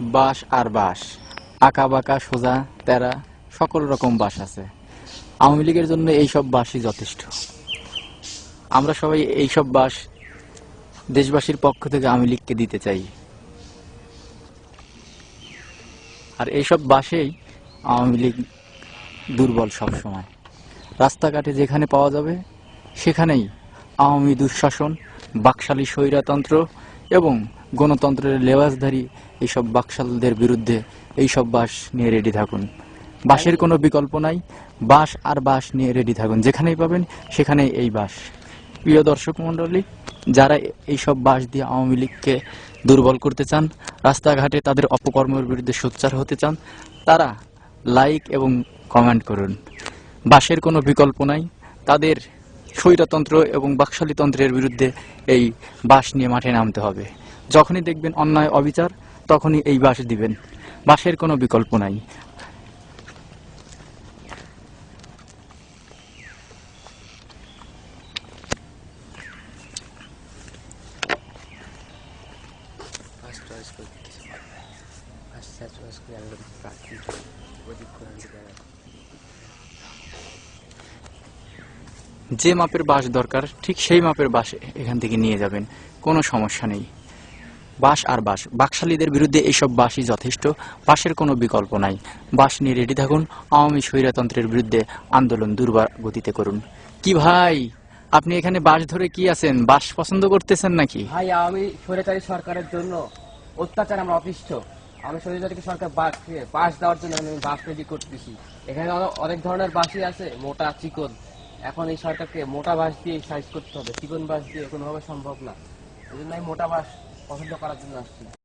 বাঁশ আর বাঁশ। আঁকা বাঁকা, সোজা, তেরা, সকল রকম বাঁশ আছে। আওয়ামী লীগের জন্য এইসব বাঁশই যথেষ্ট। আমরা সবাই এইসব বাঁশ দেশবাসীর পক্ষ থেকে আওয়ামী লীগকে দিতে চাই। আর এইসব বাসেই আওয়ামী লীগ দুর্বল সব সময় রাস্তাঘাটে যেখানে পাওয়া যাবে, সেখানেই আওয়ামী দুঃশাসন, বাকশালী স্বৈরাতন্ত্র এবং গণতন্ত্রের লেবাসধারী এইসব বাকশালদের বিরুদ্ধে এইসব বাস নিয়ে রেডি থাকুন। বাসের কোনো বিকল্প নাই। বাস আর বাস নিয়ে রেডি থাকুন। যেখানেই পাবেন, সেখানেই এই বাস প্রিয় দর্শক মণ্ডলী, যারা এইসব বাস দিয়ে আওয়ামী লীগকে দুর্বল করতে চান, রাস্তাঘাটে তাদের অপকর্মের বিরুদ্ধে সোচ্চার হতে চান, তারা লাইক এবং কমেন্ট করুন। বাসের কোনো বিকল্প নাই। তাদের স্বৈরতন্ত্র এবং বাকশালীতন্ত্রের বিরুদ্ধে এই বাস নিয়ে মাঠে নামতে হবে। যখনই দেখবেন অন্যায় অবিচার তখনই এই বাস দিবেন। বাসের কোনো বিকল্প নাই। যে মাপের বাস দরকার, ঠিক সেই মাপের বাস এখান থেকে নিয়ে যাবেন। কোনো সমস্যা নেই। বাস আর বাস বাকশালীদের বিরুদ্ধে এইসব বাসই যথেষ্ট বাসের কোনো বিকল্প নাই। বাস নিয়ে রেডি থাকুন, আওয়ামী স্বৈরতন্ত্রের বিরুদ্ধে আন্দোলন দুর্বার গতিতে করুন। কি ভাই, আপনি এখানে বাস ধরে কি আছেন? বাস পছন্দ করতেছেন নাকি? ভাই, আমি স্বৈরাচারী সরকারের জন্য অত্যাচার আমরা অতিষ্ঠ। আমি স্বৈরাচারী সরকার বাস দেওয়ার জন্য আমি বাস রেডি করতেছি। এখানে অনেক ধরনের বাসই আছে, মোটা চিকন। এখন এই সরকারকে মোটা বাস দিয়ে সাইজ করতে হবে। চিকন বাস দিয়ে কোনোভাবে সম্ভব না। এই জন্য মোটা বাস পছন্দ করার জন্য আসছি।